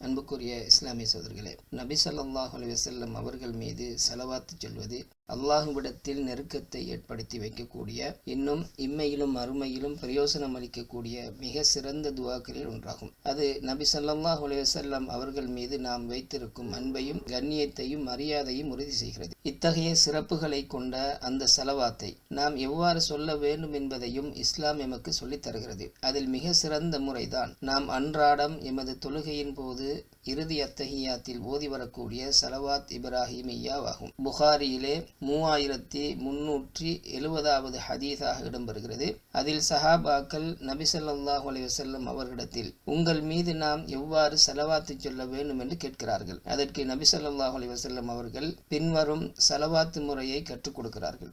அன்புக்குரிய இஸ்லாமிய சோதர்களே நபி ஸல்லல்லாஹு அலுவலம் அவர்கள் மீது செலவாத்து சொல்வது அல்லாஹுவிடத்தில் நெருக்கத்தை ஏற்படுத்தி வைக்கக்கூடிய இன்னும் இம்மையிலும் அருமையிலும் பிரயோசனம் அளிக்கக்கூடிய மிக சிறந்த துவாக்களில் ஒன்றாகும். அது நபி ஸல்லல்லாஹு அலுவலம் அவர்கள் மீது நாம் வைத்திருக்கும் அன்பையும் கண்ணியத்தையும் மரியாதையும் உறுதி செய்கிறது. இத்தகைய சிறப்புகளை கொண்ட அந்த செலவாத்தை நாம் எவ்வாறு சொல்ல வேண்டும் என்பதையும் இஸ்லாம் எமக்கு சொல்லித் தருகிறது. அதில் மிக சிறந்த முறைதான் நாம் அன்றாடம் எமது தொழுகையின் போது இறுதி அத்தஹியாத்தில் ஓதி வரக்கூடிய சலவாத் இப்ராஹிமியாவாகும். புகாரியிலே மூவாயிரத்தி முன்னூற்றி எழுபதாவது ஹதீஸாக இடம்பெறுகிறது. அதில் சஹாபாக்கள் நபிசல்லாஹு ஸல்லல்லாஹு அவர்களிடத்தில் உங்கள் மீது நாம் எவ்வாறு செலவாத்து சொல்ல வேண்டும்? என்று கேட்கிறார்கள். அதற்கு நபிசல்லாஹு ஸல்லல்லாஹு அலைஹி அவர்கள் பின்வரும் செலவாத்து முறையை கற்றுக் கொடுக்கிறார்கள்.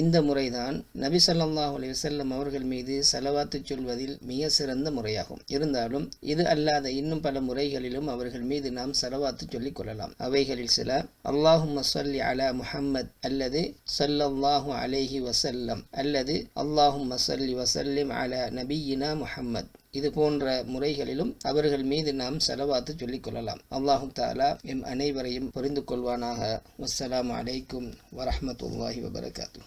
இந்த முறைதான் நபி ஸல்லல்லாஹு அலி வசல்லம் அவர்கள் மீது செலவாத்து சொல்வதில் மிக சிறந்த முறையாகும். இருந்தாலும் இது அல்லாத இன்னும் பல முறைகளிலும் அவர்கள் மீது நாம் செலவாத்து சொல்லிக் கொள்ளலாம். அவைகளில் சில அல்லாஹு சொல்லி அலா முஹம்மத் அல்லது ஸல்லல்லாஹு அலைஹி வசல்லம் அல்லது அல்லாஹு மசல்லி வசல்லிம் அலா நபியினா முஹம்மத் இது போன்ற முறைகளிலும் அவர்கள் மீது நாம் செலவாத்து சொல்லிக் கொள்ளலாம். அல்லாஹு தாலா எம் அனைவரையும் புரிந்து கொள்வானாக. வசலாம் அலைக்கும் வரமத்துல்லாஹி வபரகாத்து